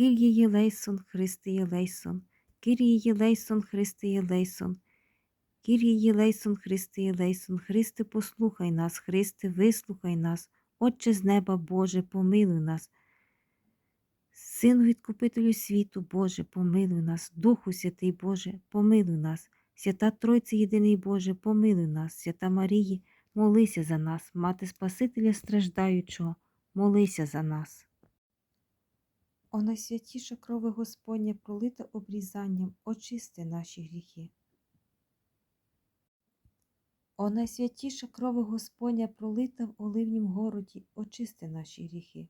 Кир'є Єлейсон, Христе Єлейсон, Кир'є Єлейсон, Христе Єлейсон, Кир'є Єлейсон, Христе Єлейсон, Христе, послухай нас, Христе, вислухай нас, Отче з неба, Боже, помилуй нас. Сину відкупителю світу, Боже, помилуй нас, Духу Святий Боже, помилуй нас, свята Тройці єдиний Боже, помилуй нас, свята Марії, молися за нас, мати Спасителя страждаючого, молися за нас. О найсвятіша крови Господня, пролита обрізанням, очисти наші гріхи. О найсвятіша крови Господня, пролита в оливнім городі, очисти наші гріхи.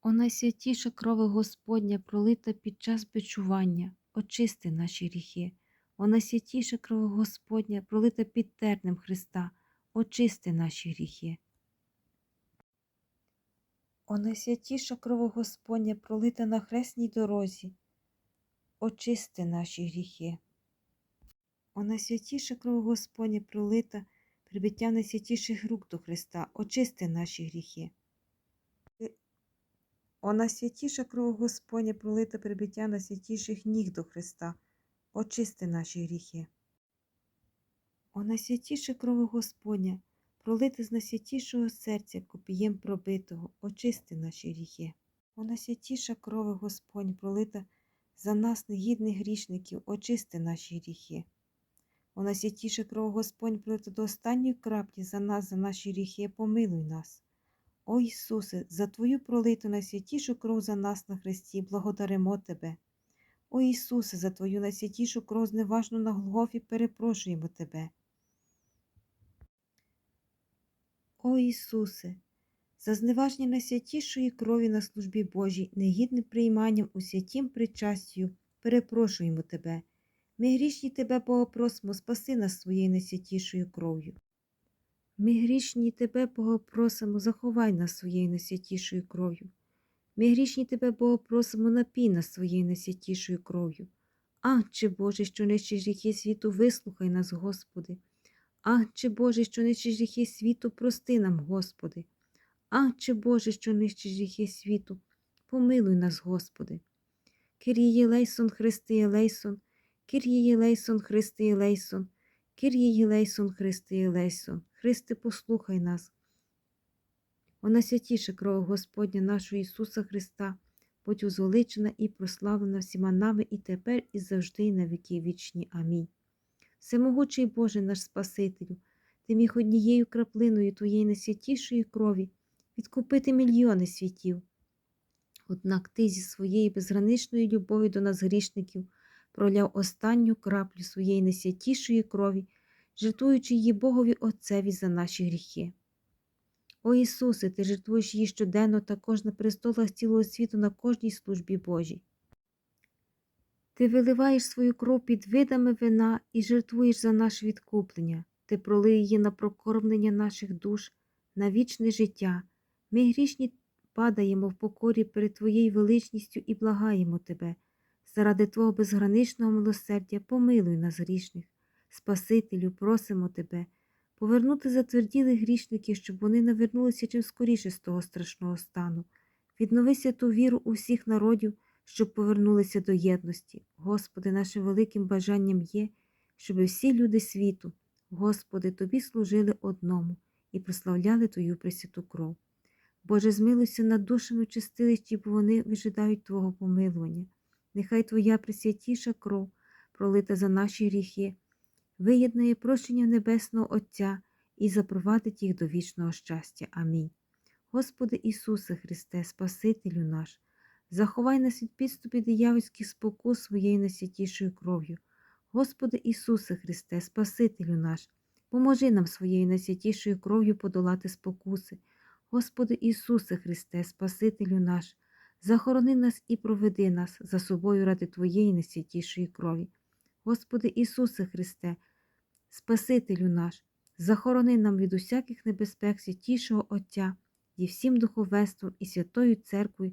О найсвятіша крови Господня, пролита під час бичування, очисти наші гріхи. О найсвятіша кров Господня, пролита під тернем Христа, очисти наші гріхи. О найсвятіша кров Господня, пролита на хресній дорозі, очисти наші гріхи. О найсвятіша кров Господня, пролита прибиття найсвятіших рук до Христа, очисти наші гріхи. О найсвятіша кров Господня, пролита прибиття найсвятіших ніг до Христа, очисти наші гріхи. О найсвятіша кров Господня, пролити з найсвятішого серця копієм пробитого, очисти наші гріхи. О найсвятіша кров Господня, пролита за нас негідних грішників, очисти наші гріхи. О найсвятіша кров Господня, пролита до останньої краплі за нас, за наші гріхи, помилуй нас. О Ісусе, за Твою пролиту найсвятішу кров за нас на Христі, благодаримо Тебе. О Ісусе, за Твою найсвятішу кров зневажну на Голгофі, перепрошуємо Тебе. О Ісусе, за зневаження найсвятішої крові на службі Божій, негідним прийманням у святім причастю, перепрошуємо Тебе. Ми грішні Тебе богопросимо, спаси нас своєю найсвятішою кров'ю. Ми грішні Тебе богопросимо, заховай нас своєю найсвятішою кров'ю. Ми грішні Тебе богопросимо, напій нас своєю найсвятішою кров'ю. Ангче Боже, що нищиш гріхи світу, вислухай нас, Господи. Ангче Боже, що нищиш гріхи світу, прости нам, Господи. Ангче Боже, що нищиш гріхи світу, помилуй нас, Господи. Кир'є Лейсон, Христе Єлейсон, Кир'є Єлейсон, Христе Єлейсон, Кир'є Єлейсон, Христе Єлейсон, Христе, послухай нас. Вона святіша кров Господня нашого Ісуса Христа, будь узвеличена і прославлена всіма нами і тепер, і завжди, і на віки вічні. Амінь. Всемогучий Боже наш Спасителю, ти міг однією краплиною Твоєї найсвятішої крові відкупити мільйони світів. Однак Ти зі своєю безграничною любов'ю до нас грішників проляв останню краплю своєї найсвятішої крові, жертвуючи її Богові Отцеві за наші гріхи. О Ісусе, Ти жертвуєш її щоденно також на престолах цілого світу на кожній службі Божій. Ти виливаєш свою кров під видами вина і жертвуєш за наше відкуплення. Ти пролив її на прокормлення наших душ, на вічне життя. Ми грішні падаємо в покорі перед Твоєю величністю і благаємо Тебе. Заради Твого безграничного милосердя помилуй нас грішних. Спасителю, просимо Тебе, повернути затверділих грішників, щоб вони навернулися чим скоріше з того страшного стану. Віднови святу віру усіх народів, щоб повернулися до єдності. Господи, нашим великим бажанням є, щоб всі люди світу, Господи, Тобі служили одному і прославляли Твою пресвяту кров. Боже, змилуйся над душами чистилищі, бо вони вижидають Твого помилування. Нехай Твоя пресвятіша кров, пролита за наші гріхи, виєднає прощення Небесного Отця і запровадить їх до вічного щастя. Амінь. Господи Ісусе Христе, Спасителю наш, заховай нас від підступів диявольських спокус своєю найсвятішою кров'ю. Господи Ісусе Христе, Спасителю наш, поможи нам своєю найсвятішою кров'ю подолати спокуси. Господи Ісусе Христе, Спасителю наш, захорони нас і проведи нас за собою ради Твоєї найсвятішої крові. Господи Ісусе Христе, Спасителю наш, захорони нам від усяких небезпек святішого Отця і всім духовенством і Святою Церквою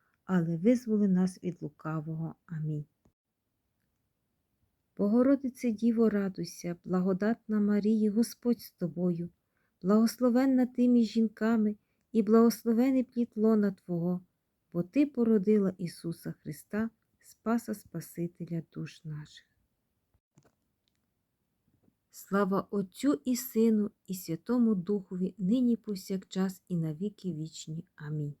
але визволи нас від лукавого. Амінь. Богородице Діво, радуйся, благодатна Марії, Господь з тобою, благословенна ти між жінками і благословений плід лона Твого, бо Ти породила Ісуса Христа, Спаса Спасителя душ наших. Слава Отцю і Сину, і Святому Духові, нині повсякчас і навіки вічні. Амінь.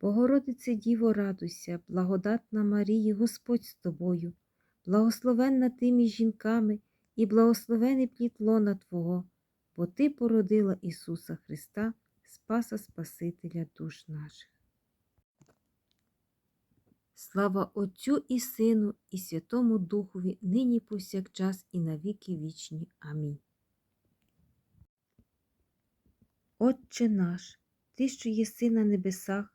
Богородице Діво, радуйся, благодатна Марії, Господь з тобою, благословенна ти між жінками і благословений плід лона Твого, бо Ти породила Ісуса Христа, Спаса Спасителя душ наших. Слава Отцю і Сину, і Святому Духові, нині повсякчас і навіки вічні. Амінь. Отче наш, Ти, що єси на небесах,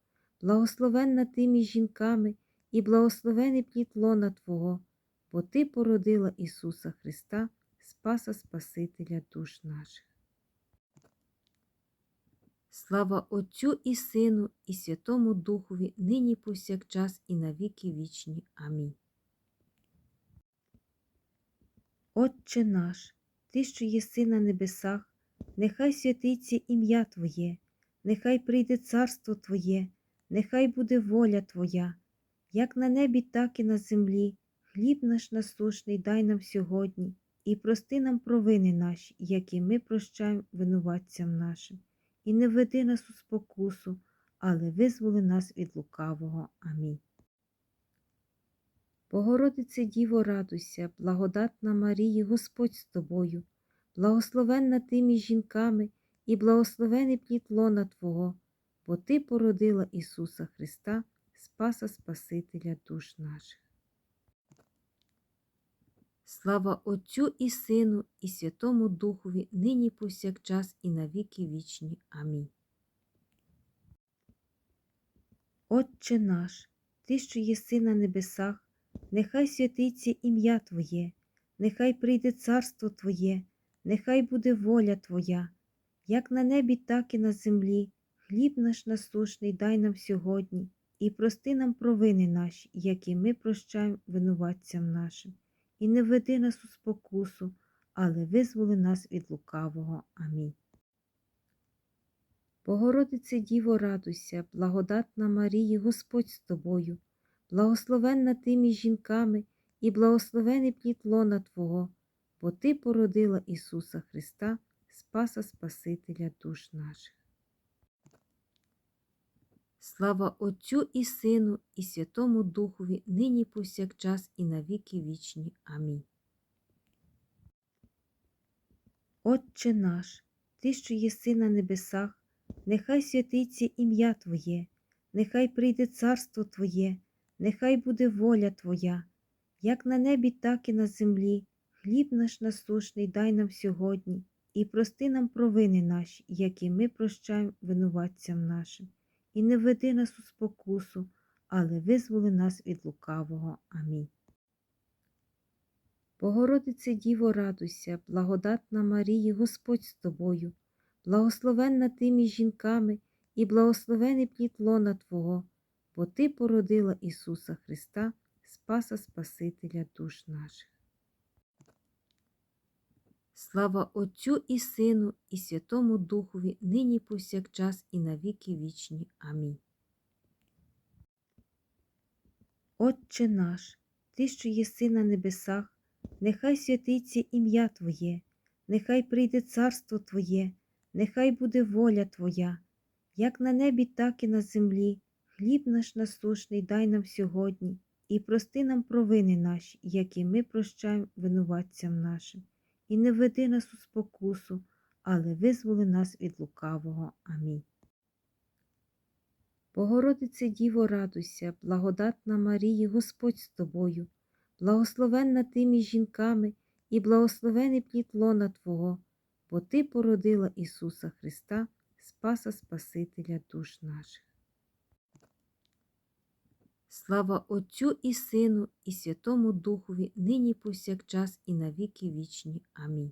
благословенна ти між жінками і благословений плід лона Твого, бо Ти породила Ісуса Христа, Спаса Спасителя душ наших. Слава Отцю і Сину, і Святому Духові, нині повсякчас і навіки вічні. Амінь. Отче наш, Ти, що єси на небесах, нехай святиться ім'я Твоє, нехай прийде царство Твоє, нехай буде воля Твоя, як на небі, так і на землі. Хліб наш насушний дай нам сьогодні, і прости нам провини наші, які ми прощаємо винуватцям нашим. І не веди нас у спокусу, але визволи нас від лукавого. Амінь. Богородице Діво, радуйся, благодатна Марії, Господь з тобою, благословенна ти між жінками і благословений плід лона Твого, бо Ти породила Ісуса Христа, Спаса Спасителя душ наших. Слава Отцю і Сину, і Святому Духові, нині повсякчас і навіки вічні. Амінь. Отче наш, Ти, що єси на небесах, нехай святиться ім'я Твоє, нехай прийде царство Твоє, нехай буде воля Твоя, як на небі, так і на землі. Хліб наш насушний дай нам сьогодні, і прости нам провини наші, які ми прощаємо винуватцям нашим. І не веди нас у спокусу, але визволи нас від лукавого. Амінь. Богородице Діво, радуйся, благодатна Марії, Господь з тобою, благословенна ти між жінками і благословений плід лона Твого, бо Ти породила Ісуса Христа, Спаса Спасителя душ наших. Слава Отцю і Сину, і Святому Духові, нині повсякчас і навіки вічні. Амінь. Отче наш, Ти, що єси на небесах, нехай святиться ім'я Твоє, нехай прийде царство Твоє, нехай буде воля Твоя, як на небі, так і на землі. Хліб наш насушний дай нам сьогодні, і прости нам провини наші, які ми прощаємо винуватцям нашим. І не веди нас у спокусу, але визволи нас від лукавого. Амінь. Богородице Діво, радуйся, благодатна Марії, Господь з тобою, благословенна ти між жінками і благословений плід лона Твого, бо Ти породила Ісуса Христа, Спаса Спасителя душ наших. Слава Отцю і Сину, і Святому Духові, нині повсякчас і на віки вічні. Амінь. Отче наш, Ти, що єси на небесах, нехай святиться ім'я Твоє, нехай прийде царство Твоє, нехай буде воля Твоя, як на небі, так і на землі. Хліб наш насушний дай нам сьогодні, і прости нам провини наші, які ми прощаємо винуватцям нашим. І не веди нас у спокусу, але визволи нас від лукавого. Амінь. Богородице Діво, радуйся, благодатна Марії, Господь з тобою, благословенна ти між жінками і благословений плід лона Твого, бо Ти породила Ісуса Христа, Спаса Спасителя душ наших. Слава Отцю і Сину, і Святому Духові, нині повсякчас і навіки вічні. Амінь.